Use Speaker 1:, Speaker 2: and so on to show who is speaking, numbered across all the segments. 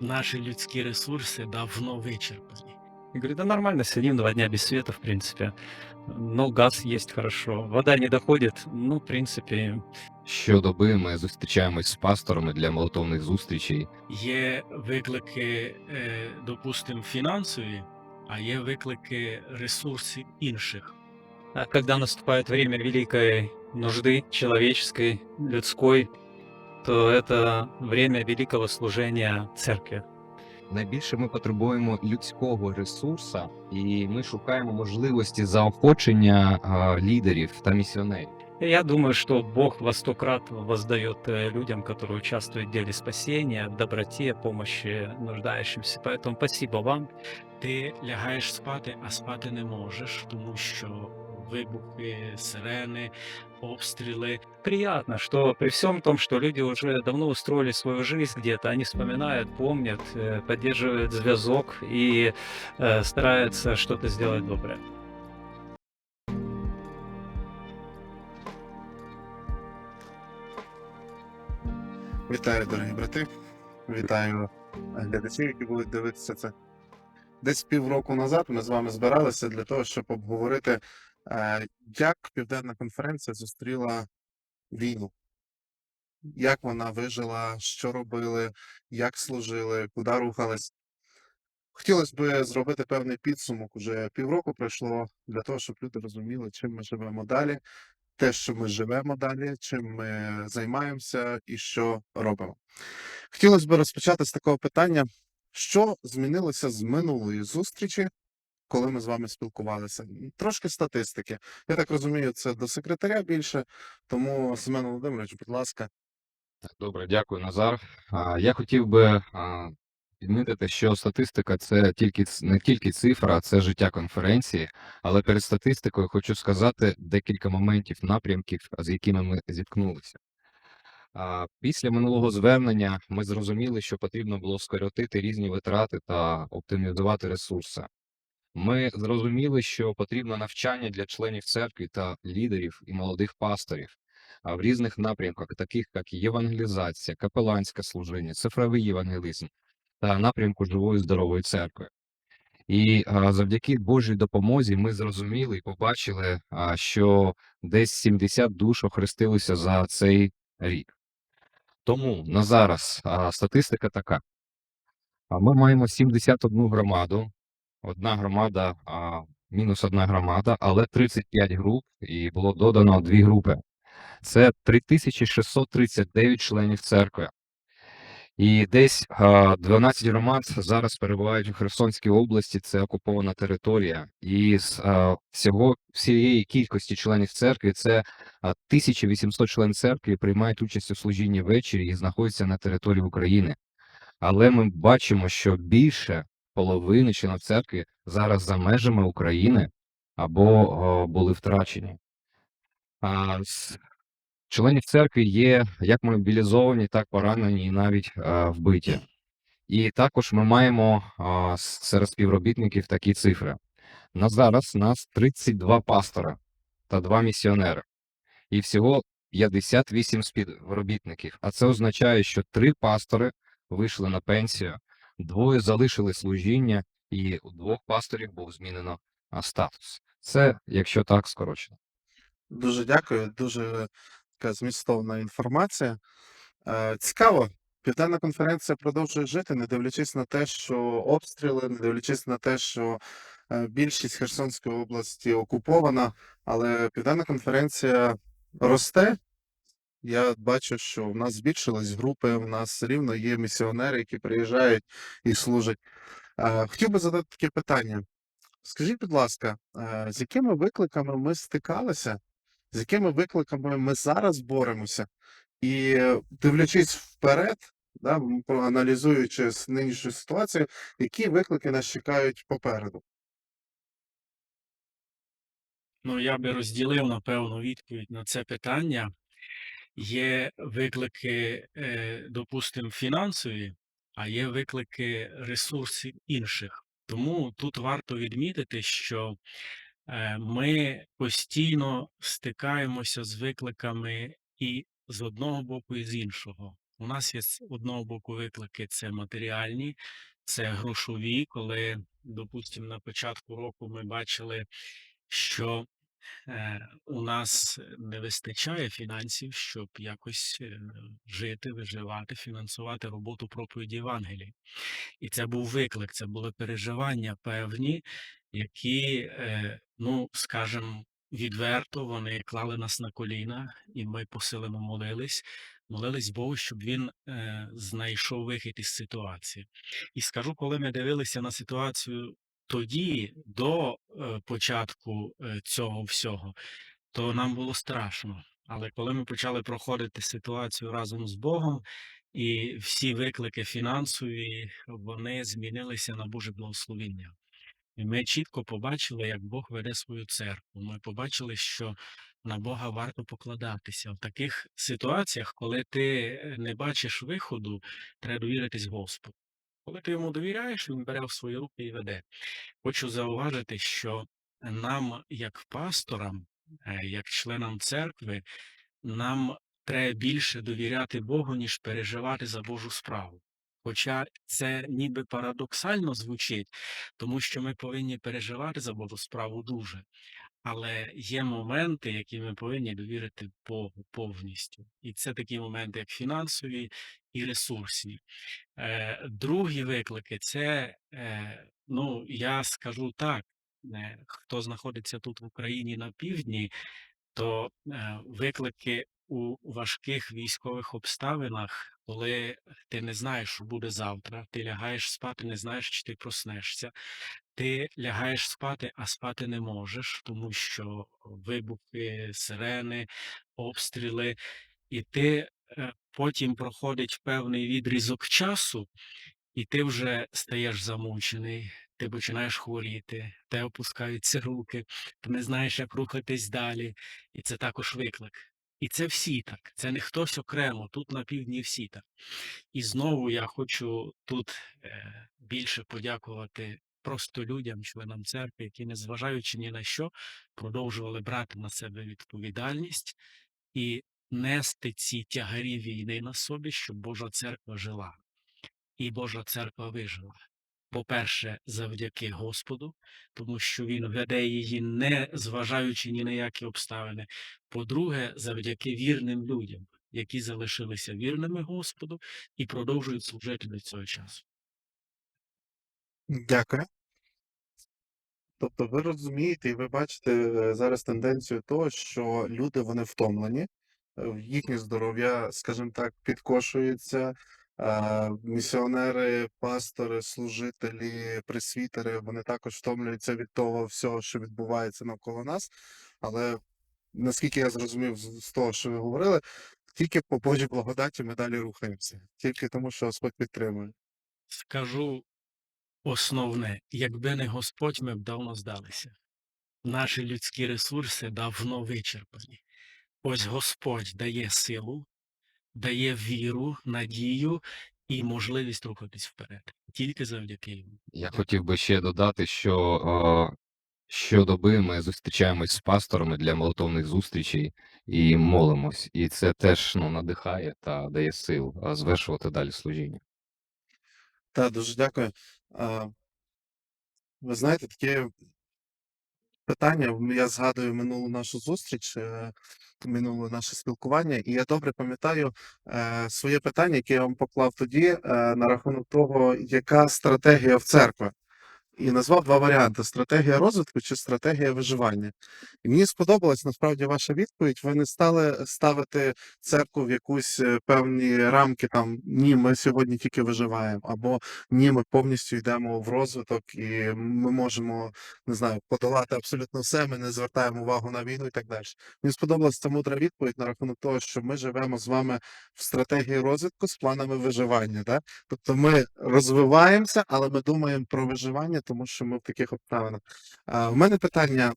Speaker 1: наші людські ресурси давно вичерпані.
Speaker 2: Я говорю, да нормально, сидим два дня без света, в принципе. Но газ есть хорошо. Вода не доходит, ну, в принципе,
Speaker 3: Щодоби ми зустрічаємось з пасторами для молитовних зустрічей.
Speaker 1: Є виклики, е, допустимо, фінансові, а є виклики ресурсів інших.
Speaker 2: а когда наступает время великой нужды, человеческой, людской, то это время великого служения церкви.
Speaker 3: Найбільше ми потребуємо людського ресурсу, і ми шукаємо можливості заохочення а, лідерів та місіонерів.
Speaker 2: И Я думаю, что Бог во сто крат воздает э, людям, которые участвуют в деле спасения, в доброте, помощи нуждающимся. Поэтому спасибо вам.
Speaker 1: Ти лягаєш спати, а спати не можеш, тому що вибухи, сирени, обстріли.
Speaker 2: Приятно, что при всем том, что люди уже давно устроили свою жизнь где-то, они вспоминают, помнят, э, поддерживают зв'язок и э, стараются что-то сделать доброе.
Speaker 4: Вітаю, дорогі брати. Вітаю глядачів, які будуть дивитися це. Десь півроку назад ми з вами збиралися для того, щоб обговорити, як Південна конференція зустріла війну, як вона вижила, що робили, як служили, куди рухались. Хотілося б зробити певний підсумок. Уже півроку пройшло для того, щоб люди розуміли, чим ми живемо далі, те, що ми живемо далі, чим ми займаємося і що робимо. Хотілося б розпочати з такого питання: що змінилося з минулої зустрічі, коли ми з вами спілкувалися? Трошки статистики. Я так розумію, це до секретаря більше. Тому, Семен Володимирович, будь ласка,
Speaker 3: добре, дякую, Назар. Я хотів би відмітити, що статистика це тільки не тільки цифра, це життя конференції. Але перед статистикою хочу сказати декілька моментів, напрямків, з якими ми зіткнулися. Після минулого звернення ми зрозуміли, що потрібно було скоротити різні витрати та оптимізувати ресурси. Ми зрозуміли, що потрібно навчання для членів церкви та лідерів і молодих пасторів в різних напрямках, таких як євангелізація, капеланське служіння, цифровий євангелізм та напрямку живої здорової церкви. І завдяки Божій допомозі ми зрозуміли і побачили, що десь 70 душ охрестилися за цей рік. Тому на зараз статистика така: ми маємо 71 громаду, одна громада, а, мінус одна громада, але 35 груп, і було додано дві групи. Це 3639 членів церкви. І десь а, 12 громад зараз перебувають у Херсонській області, це окупована територія. І з всього всієї кількості членів церкви це а, 1800 членів церкви приймають участь у служінні ввечері і знаходяться на території України. Але ми бачимо, що більше половини членів церкви зараз за межами України або були втрачені. А, членів церкви є як мобілізовані, так поранені і навіть а, вбиті. І також ми маємо а, серед співробітників такі цифри. На зараз нас 32 пастора та 2 місіонери. І всього 58 співробітників. А це означає, що 3 пастори вийшли на пенсію, двоє залишили служіння, і у двох пасторів був змінено статус. Це, якщо так, скорочено.
Speaker 4: дуже дякую, дуже така змістовна інформація. Е, Цікаво. Південна конференція продовжує жити, не дивлячись на те, що обстріли, не дивлячись на те, що е, більшість Херсонської області окупована, але Південна конференція росте. Я бачу, що в нас збільшились групи, в нас рівно є місіонери, які приїжджають і служать. Е, Хотів би задати таке питання. Скажіть, будь ласка, е, з якими викликами ми стикалися, з якими викликами ми зараз боремося? І е, дивлячись вперед, да, проаналізуючи нинішню ситуацію, які виклики нас чекають попереду?
Speaker 1: Ну, я би розділив, напевно, відповідь на це питання. Є виклики, е, допустимо, фінансові, а є виклики ресурсів інших. Тому тут варто відмітити, що е, ми постійно стикаємося з викликами і з одного боку, і з іншого. У нас є з одного боку виклики це матеріальні, це грошові, коли, допустимо, на початку року ми бачили, що е, у нас не вистачає фінансів, щоб якось е, жити, виживати, фінансувати роботу проповіді Євангелії. І це був виклик, це були переживання певні, які, е, ну, скажімо, відверто вони клали нас на коліна, і ми посилено молились, молились Богу, щоб він знайшов вихід із ситуації. І скажу, коли ми дивилися на ситуацію тоді, до е, початку е, цього всього, то нам було страшно. Але коли ми почали проходити ситуацію разом з Богом, і всі виклики фінансові, вони змінилися на Боже благословіння. І ми чітко побачили, як Бог веде свою церкву. Ми побачили, що на Бога варто покладатися. В таких ситуаціях, коли ти е, не бачиш виходу, треба довіритись Господу. Коли ти йому довіряєш, він бере в свої руки і веде. Хочу зауважити, що нам, як пасторам, е, як членам церкви, нам треба більше довіряти Богу, ніж переживати за Божу справу. Хоча це ніби парадоксально звучить, тому що ми повинні переживати за Божу справу дуже. Але є моменти, які ми повинні довірити Богу повністю. І це такі моменти, як фінансові і ресурсні. Е, другі виклики це, е, ну, я скажу так, е, хто знаходиться тут в Україні на півдні, то е, виклики у важких військових обставинах, коли ти не знаєш, що буде завтра, ти лягаєш спати, не знаєш, чи ти проснешся. Ти лягаєш спати, а спати не можеш, тому що вибухи, сирени, обстріли, і ти потім проходить певний відрізок часу, і ти вже стаєш замучений, ти починаєш хворіти, тебе опускаються руки, ти не знаєш, як рухатись далі. І це також виклик. І це всі так, це не хтось окремо, тут на півдні всі так. І знову я хочу тут е, більше подякувати просто людям, членам церкви, які, незважаючи ні на що, продовжували брати на себе відповідальність і нести ці тягарі війни на собі, щоб Божа церква жила. І Божа церква вижила. По-перше, завдяки Господу, тому що Він веде її, не зважаючи ні на які обставини. По-друге, завдяки вірним людям, які залишилися вірними Господу і продовжують служити до цього часу.
Speaker 4: Дякую. Тобто ви розумієте і ви бачите е, зараз тенденцію того, що люди вони втомлені, їхнє здоров'я, скажімо так, підкошується. Місіонери, пастори, служителі, пресвітери, вони також втомлюються від того всього, що відбувається навколо нас. Але наскільки я зрозумів з того, що ви говорили, тільки по Божій благодаті ми далі рухаємося, тільки тому, що Господь підтримує.
Speaker 1: Скажу основне, якби не Господь, ми б давно здалися. Наші людські ресурси давно вичерпані. Ось Господь дає силу, дає віру, надію і можливість рухатись вперед. Тільки завдяки йому.
Speaker 3: Я хотів би ще додати, що е, щодоби ми зустрічаємось з пасторами для молитовних зустрічей і молимось. І це теж ну, надихає та дає сил звершувати далі служіння.
Speaker 4: Так, дуже дякую. А, ви знаєте, таке питання. Я згадую минулу нашу зустріч, е, минуле наше спілкування, і я добре пам'ятаю е, своє питання, яке я вам поклав тоді, е, на рахунок того, яка стратегія в церкві. І назвав два варіанти: стратегія розвитку чи стратегія виживання. І мені сподобалась насправді ваша відповідь. Ви не стали ставити церкву в якусь е, певні рамки там ні, ми сьогодні тільки виживаємо, або ні, ми повністю йдемо в розвиток, і ми можемо не знаю, подолати абсолютно все. Ми не звертаємо увагу на війну і так далі. Мені сподобалася ця мудра відповідь на рахунок того, що ми живемо з вами в стратегії розвитку з планами виживання. Да? Тобто ми розвиваємося, але ми думаємо про виживання, тому що ми в таких обставинах. У мене питання: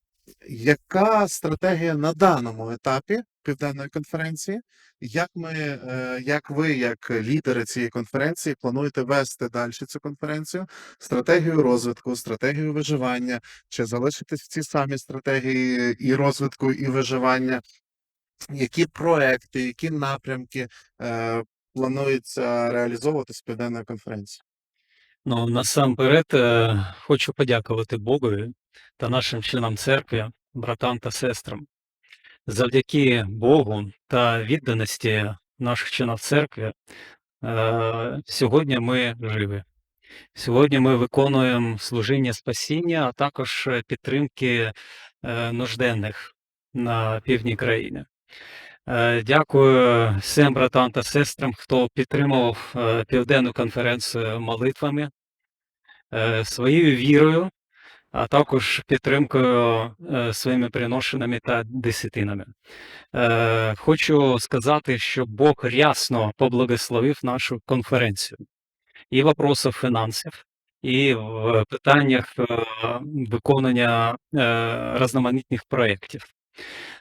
Speaker 4: яка стратегія на даному етапі південної конференції? Як ми, е, як ви, як лідери цієї конференції, плануєте вести далі цю конференцію? Стратегію розвитку, стратегію виживання, чи залишитесь в цій самій стратегії і розвитку, і виживання? Які проекти, які напрямки е, планується реалізовувати з південної конференції?
Speaker 2: Ну, насамперед, е, хочу подякувати Богові та нашим членам церкви, братам та сестрам. Завдяки Богу та відданості наших членів церкви е, сьогодні ми живі. Сьогодні ми виконуємо служіння спасіння, а також підтримки е, нужденних на півдні країни. Е, Дякую всім братам та сестрам, хто підтримував е, південну конференцію молитвами, е, своєю вірою, а також підтримкою своїми приношеннями та десятинами. Хочу сказати, що Бог рясно поблагословив нашу конференцію і в фінансів, і в питаннях виконання різноманітних проєктів.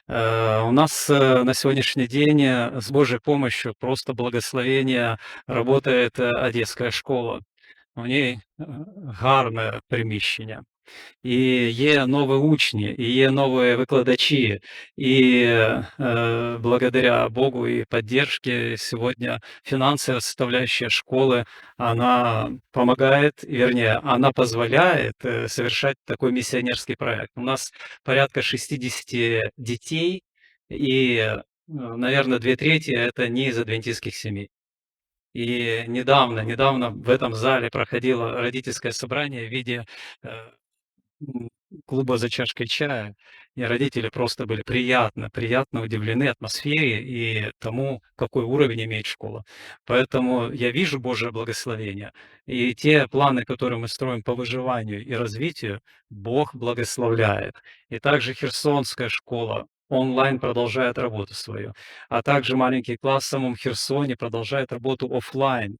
Speaker 2: Э, У нас э, на сегодняшний день э, с Божьей помощью, просто благословение, работает Одесская школа. У ній е, гарне приміщення. І є нові учні, і є нові викладачі. І е, благодаря Богу и поддержке сегодня финансовая составляющая школы, она помогает, вернее, она позволяет э, совершать такой миссионерский проект. У нас порядка 60 детей, и, э, наверное, две трети это не из адвентистских семей. И недавно, недавно в этом зале проходило родительское собрание в виде э, клуба за чашкой чая, и родители просто были приятно, приятно удивлены атмосфере и тому, какой уровень имеет школа. Поэтому я вижу Божье благословение. И те планы, которые мы строим по выживанию и развитию, Бог благословляет. И также Херсонская школа онлайн продолжает работу свою. А также маленький класс в самом Херсоне продолжает работу оффлайн.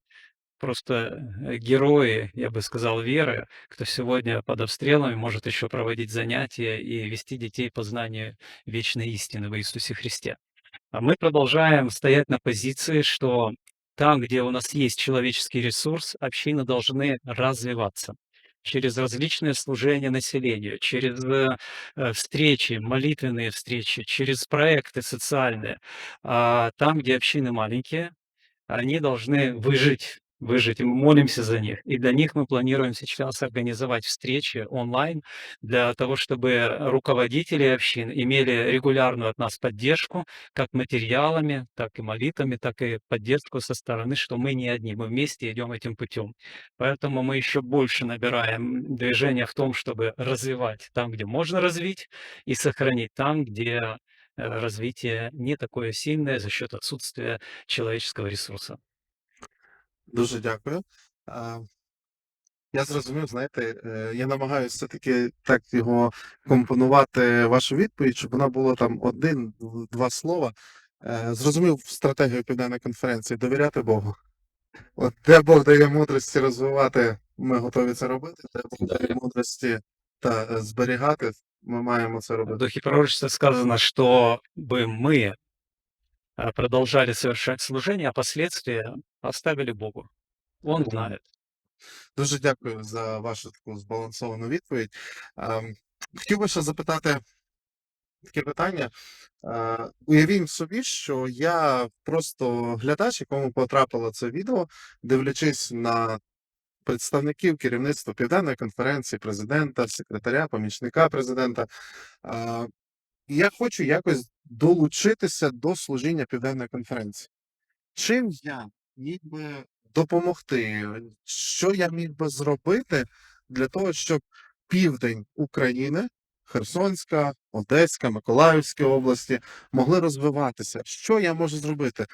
Speaker 2: Просто э, герои, я бы сказал, веры, кто сегодня под обстрелами может еще проводить занятия и вести детей по знанию вечной истины в Иисусе Христе. А мы продолжаем стоять на позиции, что там, где у нас есть человеческий ресурс, общины должны развиваться через различные служения населению, через э, э, встречи, молитвенные встречи, через проекты социальные. А там, где общины маленькие, они должны выжить, выжить, мы молимся за них. И для них мы планируем сейчас организовать встречи онлайн для того, чтобы руководители общин имели регулярную от нас поддержку, как материалами, так и молитвами, так и поддержку со стороны, что мы не одни, мы вместе идем этим путем. Поэтому мы еще больше набираем движения в том, чтобы развивать там, где можно развить, и сохранить там, где э, развитие не такое сильное за счет отсутствия человеческого ресурса.
Speaker 4: Дуже дякую. А, Я зрозумів, знаєте, е, я намагаюся все-таки так його компонувати вашу відповідь, щоб вона була там один-два слова. Е, Зрозумів стратегію Південної конференції довіряти Богу. От де Бог дає мудрості розвивати, ми готові це робити. Де Бог дає мудрості та е, зберігати, ми маємо це
Speaker 2: В
Speaker 4: робити.
Speaker 2: духе пророчества сказано, чтобы мы э, продолжали совершать служение, а последствия оставили Богу. Он знает.
Speaker 4: Дуже дякую за вашу таку збалансовану відповідь. Хотів би ще запитати таке питання. Е, Уявімо собі, що я просто глядач, якому потрапило це відео, дивлячись на представників керівництва Південної конференції, президента, секретаря, помічника президента. Е, Я хочу якось долучитися до служіння Південної конференції. Чим я міг би допомогти? Що я міг би зробити для того, щоб південь України, Херсонська, Одеська, Миколаївська області могли розвиватися? Що я можу зробити?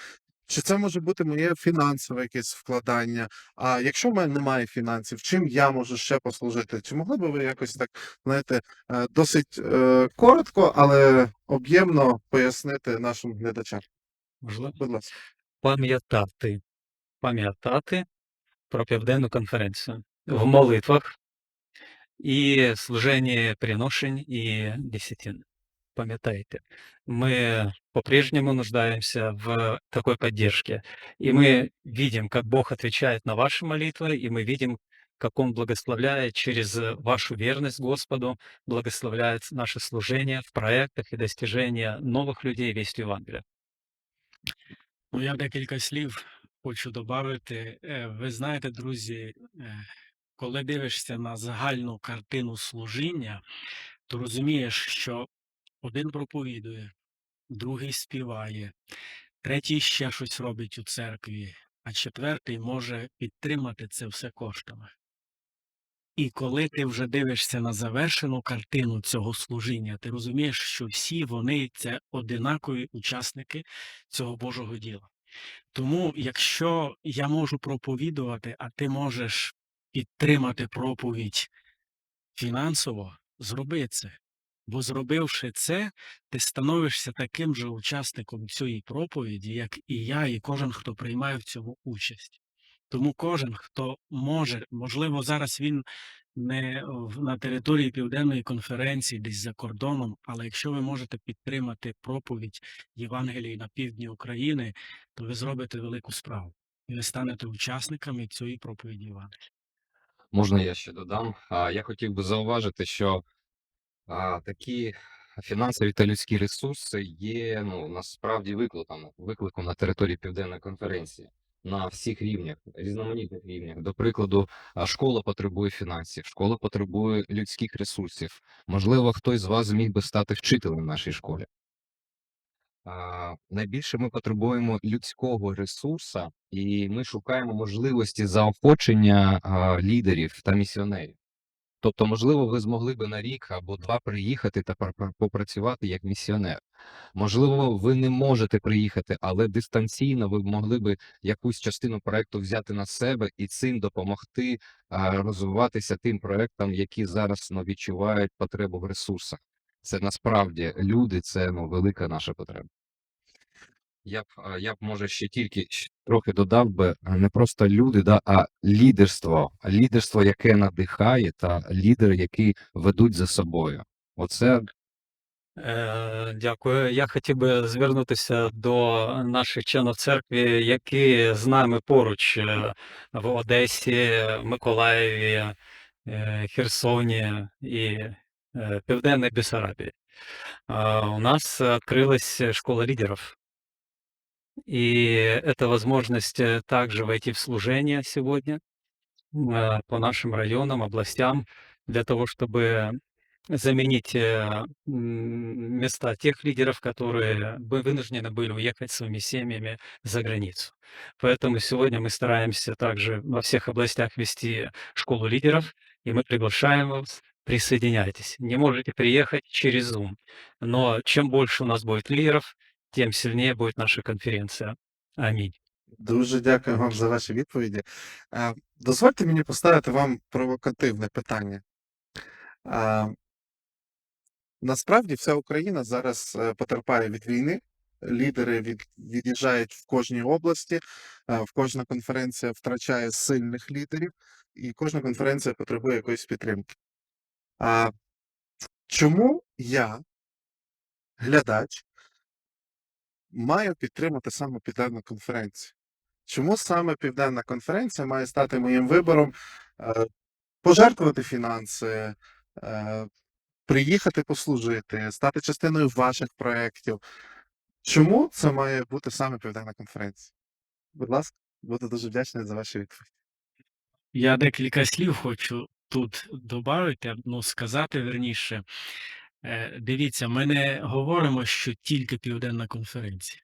Speaker 4: Чи це може бути моє фінансове якесь вкладання? А якщо в мене немає фінансів, чим я можу ще послужити? Чи могли б ви якось так, знаєте, е, досить е, коротко, але об'ємно пояснити нашим глядачам?
Speaker 2: Можливо,
Speaker 4: Будь ласка.
Speaker 2: пам'ятати, пам'ятати про південну конференцію в молитвах і служенні приношень і десятин. Пам'ятайте, мы по-прежнему нуждаемся в такой поддержке. И мы видим, как Бог отвечает на ваши молитвы, и мы видим, как Он благословляет через вашу верность Господу, благословляет наше служение в проектах и достижение новых людей вестью Евангелия.
Speaker 1: Ну, я декілька слів хочу додати. Ви знаєте, друзі, е, коли дивишся на загальну картину служіння, то розумієш, що один проповідує, другий співає, третій ще щось робить у церкві, а четвертий може підтримати це все коштами. І коли ти вже дивишся на завершену картину цього служіння, ти розумієш, що всі вони це одинакові учасники цього Божого діла. Тому, якщо я можу проповідувати, а ти можеш підтримати проповідь фінансово, зроби це. Бо зробивши це, ти становишся таким же учасником цієї проповіді, як і я, і кожен, хто приймає в цьому участь. Тому кожен, хто може, можливо, зараз він не в- на території Південної конференції, десь за кордоном, але якщо ви можете підтримати проповідь Євангелії на півдні України, то ви зробите велику справу. І ви станете учасниками цієї проповіді Євангелія.
Speaker 3: Можна я ще додам? А, Я хотів би зауважити, що такі фінансові та людські ресурси є ну, насправді викликом, викликом на території Південної конференції на всіх рівнях, різноманітних рівнях. До прикладу, школа потребує фінансів, школа потребує людських ресурсів. Можливо, хтось з вас зміг би стати вчителем в нашій школі. Найбільше ми потребуємо людського ресурсу, і ми шукаємо можливості заохочення лідерів та місіонерів. Тобто, можливо, ви змогли би на рік або два приїхати та попрацювати як місіонер. Можливо, ви не можете приїхати, але дистанційно ви могли би якусь частину проекту взяти на себе і цим допомогти розвиватися тим проектам, які зараз ну, відчувають потребу в ресурсах. Це насправді люди, це ну, велика наша потреба. Я б, я б може ще тільки трохи додав би не просто люди, да, а лідерство, лідерство, яке надихає, та лідери, які ведуть за собою. Оце
Speaker 2: Е, Дякую. Я хотів би звернутися до наших членів церкви, які з нами поруч е, в Одесі, Миколаєві, е, Херсоні і е, Південній Бессарабії. А, У нас открылась школа лидеров. И это возможность э, также войти в служение сегодня э, по нашим районам, областям, для того, чтобы заменить э, места тех лидеров, которые бы вынуждены были уехать своими семьями за границу. Поэтому сегодня мы стараемся также во всех областях вести школу лидеров, и мы приглашаем вас, присоединяйтесь. Не можете приехать через Zoom, но чем больше у нас будет лидеров, тем сильнее будет наша конференция. Аминь.
Speaker 4: Дуже дякую вам за ваші відповіді. Е, Дозвольте мені поставити вам провокативне питання. Е, Насправді вся Україна зараз е, потерпає від війни. Лідери від, від'їжджають в кожній області, в кожна конференція втрачає сильних лідерів, і кожна конференція потребує якоїсь підтримки. А чому я, глядач, маю підтримати саме Південну конференцію? Чому саме Південна конференція має стати моїм вибором е, пожертвувати фінанси, е, приїхати послужити, стати частиною ваших проєктів? Чому це має бути саме Південна конференція? Будь ласка, буду дуже вдячний за ваші відповіді.
Speaker 1: Я декілька слів хочу тут додати, ну, сказати верніше. Е, Дивіться, ми не говоримо, що тільки Південна конференція.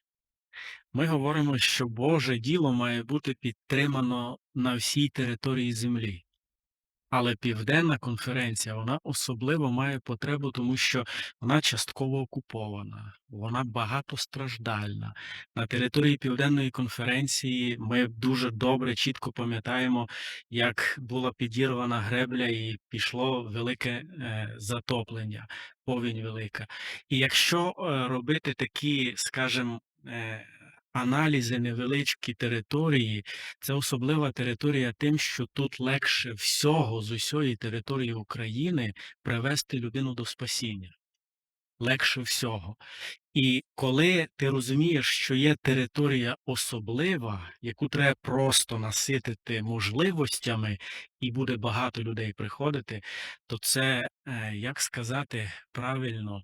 Speaker 1: Ми говоримо, що Боже діло має бути підтримано на всій території землі. Але Південна конференція, вона особливо має потребу, тому що вона частково окупована, вона багатостраждальна. На території Південної конференції ми дуже добре, чітко пам'ятаємо, як була підірвана гребля і пішло велике е, затоплення, повінь велика. І якщо е, робити такі, скажімо, е, аналізи невеличкі території, це особлива територія тим, що тут легше всього з усієї території України привести людину до спасіння. Легше всього. І коли ти розумієш, що є територія особлива, яку треба просто наситити можливостями, і буде багато людей приходити, то це, е, як сказати правильно,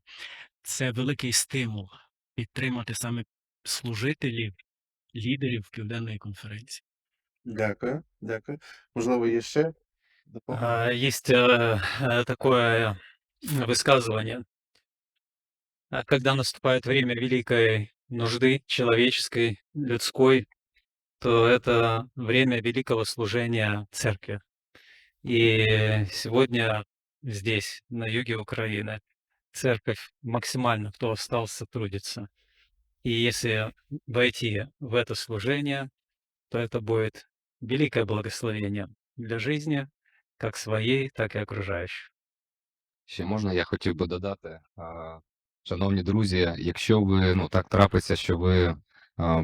Speaker 1: це великий стимул підтримати саме служителів лідерів Південної конференції.
Speaker 4: Дякую, дякую. Можливо, є ще доповнення?
Speaker 2: А, Есть э, э, такое высказывание. А Когда наступает время великой нужды, человеческой, людской, то это время великого служения церкви. И сегодня здесь, на юге Украины, церковь максимально, кто остался, трудится. И если войти в это служение, то это будет великое благословение для жизни, как своей, так и окружающих.
Speaker 3: Ще можна, я хотів би додати, шановні друзі, якщо ви ну так трапиться, що ви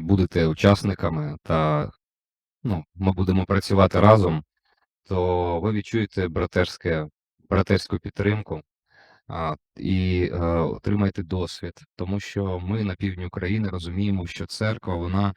Speaker 3: будете учасниками та ну, ми будемо працювати разом, то ви відчуєте братерське, братерську підтримку і отримайте отримаєте досвід, тому що ми на півдні України розуміємо, що церква вона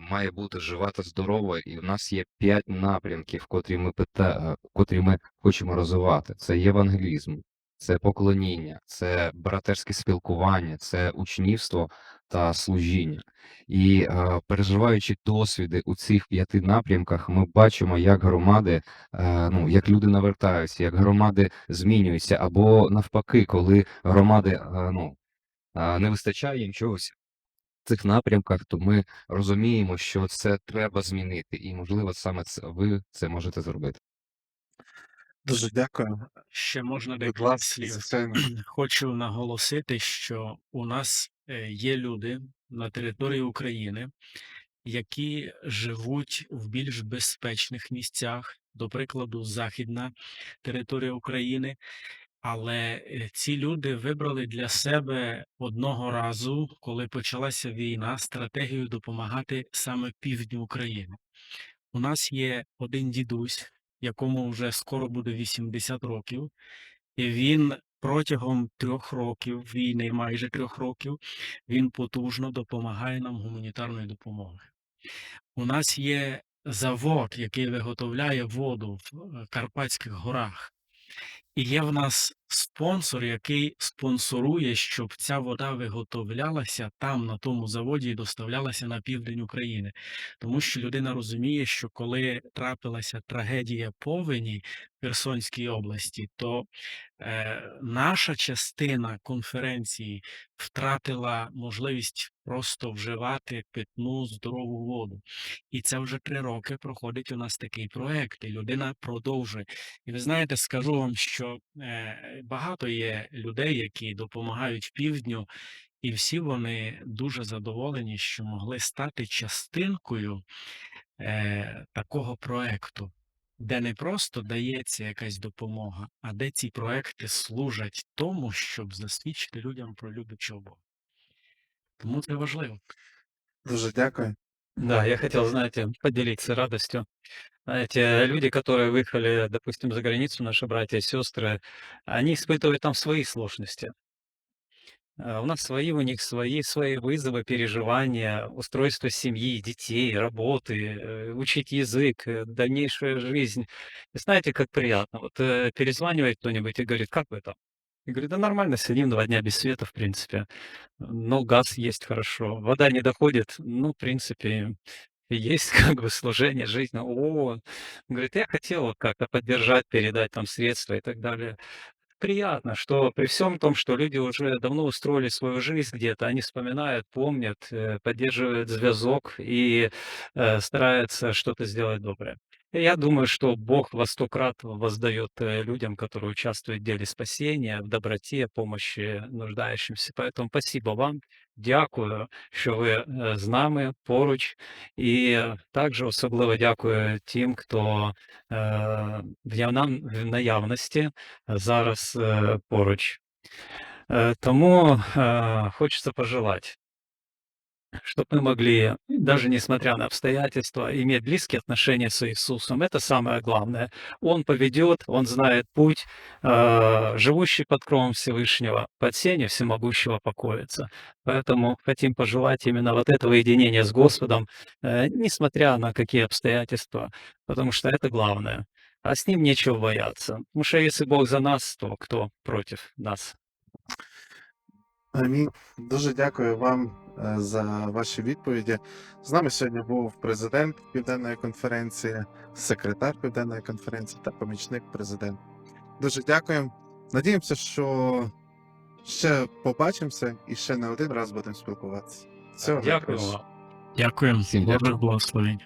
Speaker 3: має бути жива та здорова, і в нас є п'ять напрямків, котрі ми пита... е, котрі ми хочемо розвивати. Це євангелізм, це поклоніння, це братерське спілкування, це учнівство та служіння. І е, переживаючи досвіди у цих п'яти напрямках, ми бачимо, як громади, е, ну як люди навертаються, як громади змінюються, або навпаки, коли громади е, ну, е, не вистачає їм чогось. в Цих напрямках, то ми розуміємо, що це треба змінити, і можливо саме це ви це можете зробити.
Speaker 4: Дуже дякую.
Speaker 1: Ще можна декілька слів. Хочу наголосити, що у нас є люди на території України, які живуть в більш безпечних місцях, до прикладу, західна територія України. Але е, ці люди вибрали для себе одного разу, коли почалася війна, стратегію допомагати саме півдню України. У нас є один дідусь, якому вже скоро буде 80 років, і він протягом трьох років війни, майже трьох років, він потужно допомагає нам гуманітарною допомогою. У нас є завод, який виготовляє воду в е, Карпатських горах. І є в нас спонсор, який спонсорує, щоб ця вода виготовлялася там, на тому заводі, і доставлялася на південь України. Тому що людина розуміє, що коли трапилася трагедія повені в Херсонській області, то е, наша частина конференції втратила можливість просто вживати питну здорову воду. І це вже три роки проходить у нас такий проект, і людина продовжує. І ви знаєте, скажу вам, що е, багато є людей, які допомагають півдню, і всі вони дуже задоволені, що могли стати частинкою е, такого проекту, де не просто дається якась допомога, а де ці проекти служать тому, щоб засвідчити людям про люблячого Бога. Тому це важливо.
Speaker 4: Дуже дякую.
Speaker 2: Да, я хотел, знаете, поделиться радостью. Знаете, люди, которые выехали, допустим, за границу, наши братья и сестры, они испытывают там свои сложности. А У нас свои, у них свои, свои вызовы, переживания, устройство семьи, детей, работы, э, учить язык, э, дальнейшая жизнь. И знаете, как приятно. Вот э, перезванивает кто-нибудь и говорит, как вы там? Я говорю, да нормально, сидим два дня без света, в принципе. Но газ есть хорошо. Вода не доходит, ну, в принципе, есть как бы служение, жизнь. О, говорит, я хотел вот как-то поддержать, передать там средства и так далее. Приятно, что при всем том, что люди уже давно устроили свою жизнь где-то, они вспоминают, помнят, э, поддерживают зв'язок и э, стараются что-то сделать доброе. И я думаю, что Бог во сто крат воздает э, людям, которые участвуют в деле спасения, в доброте, помощи нуждающимся. Поэтому спасибо вам. Дякую, що ви е, з нами поруч. І е, також особливо дякую тим, хто е, в явна- в наявності зараз е, поруч. Е, Тому е, хочеться пожелати, Чтобы мы могли, даже несмотря на обстоятельства, иметь близкие отношения с Иисусом. Это самое главное. Он поведет, Он знает путь, э, живущий под кровом Всевышнего, под сенью всемогущего покоится. Поэтому хотим пожелать именно вот этого единения с Господом, э, несмотря на какие обстоятельства, потому что это главное. А с Ним нечего бояться. Потому что если Бог за нас, то кто против нас?
Speaker 4: Амінь. Дуже дякую вам е, за ваші відповіді. З нами сьогодні був президент Південної конференції, секретар Південної конференції та помічник президента. Дуже дякуємо. Надіємося, що ще побачимося і ще не один раз будемо спілкуватися. Всього
Speaker 2: Дякую.
Speaker 1: Дякуємо.
Speaker 3: Всім дякую.
Speaker 1: Божих благословень.